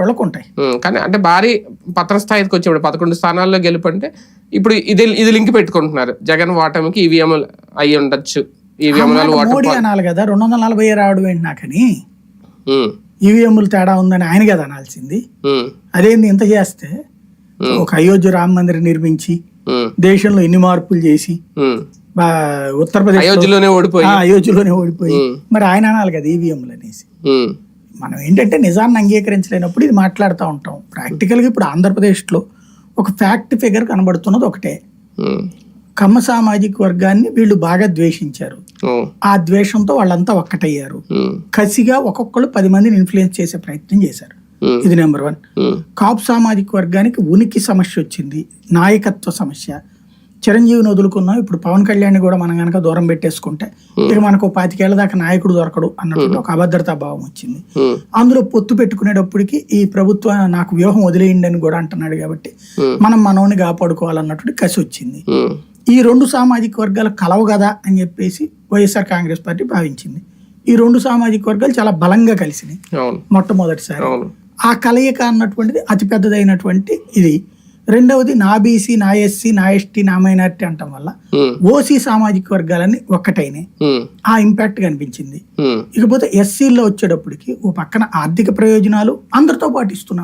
వాళ్ళకు ఉంటాయి కానీ అంటే భారీ పత్ర స్థాయికి వచ్చేప్పుడు పదకొండు స్థానాల్లో గెలుపంటే ఇప్పుడు ఇది ఇది లింక్ పెట్టుకుంటున్నారు. జగన్ ఓటమికి ఈవీఎం అయ్యి ఉండొచ్చు. మోడీ అనాలి కదా రెండు వందల నలభై రావడం ఏంటి నాకని? ఈవీఎంలు తేడా ఉందని ఆయన కదా అనాల్సింది. అదేంది ఇంత చేస్తే? ఒక అయోధ్య రామ మందిరం నిర్మించి దేశంలో ఎన్ని మార్పులు చేసి ఉత్తరప్రదేశ్ అయోధ్యలోనే ఓడిపోయి. అయోధ్యలోనే ఓడిపోయి. మరి ఆయన అనాలి కదా ఈవీఎంలు అనేసి. మనం ఏంటంటే నిజాన్ని అంగీకరించలేనప్పుడు ఇది మాట్లాడుతూ ఉంటాం. ప్రాక్టికల్గా ఇప్పుడు ఆంధ్రప్రదేశ్లో ఒక ఫ్యాక్ట్ ఫిగర్ కనబడుతున్నది ఒకటే. ఉమ్, కమ్మ సామాజిక వర్గాన్ని వీళ్ళు బాగా ద్వేషించారు. ఆ ద్వేషంతో వాళ్ళంతా ఒక్కటయ్యారు. ఉమ్, కసిగా ఒక్కొక్కరు పది మందిని ఇన్ఫ్లుయెన్స్ చేసే ప్రయత్నం చేశారు. ఉమ్, ఇది నెంబర్ వన్ కాపు సామాజిక వర్గానికి ఉనికి సమస్య వచ్చింది. నాయకత్వ సమస్య. చిరంజీవిని వదులుకున్నాం. ఇప్పుడు పవన్ కళ్యాణ్ కూడా మనం కనుక దూరం పెట్టేసుకుంటే ఇక మనకు పాతికేళ్ళ దాకా నాయకుడు దొరకడు అన్నట్టు ఒక అభద్రతా భావం వచ్చింది. అందులో పొత్తు పెట్టుకునేటప్పటికి ఈ ప్రభుత్వం నాకు వ్యూహం వదిలేయండి అని కూడా అంటున్నాడు కాబట్టి. మనం మనోని కాపాడుకోవాలన్నటువంటి కసి వచ్చింది. ఈ రెండు సామాజిక వర్గాలు కలవు కదా అని చెప్పేసి వైఎస్ఆర్ కాంగ్రెస్ పార్టీ భావించింది. ఈ రెండు సామాజిక వర్గాలు చాలా బలంగా కలిసినాయి. మొట్టమొదటిసారి. ఆ కలయిక అన్నటువంటిది అతి పెద్దదైనటువంటి ఇది. రెండవది నా బీసీ నా ఎస్సీ నా ఎస్టీ నా మైనార్టీ అంటం వల్ల ఓసీ సామాజిక వర్గాలన్నీ ఒక్కటైనాయి ఉమ్, ఆ ఇంపాక్ట్ కనిపించింది. ఇకపోతే ఎస్సీల్లో వచ్చేటప్పటికి ఓ పక్కన ఆర్థిక ప్రయోజనాలు అందరితో పాటు ఇస్తున్నాడు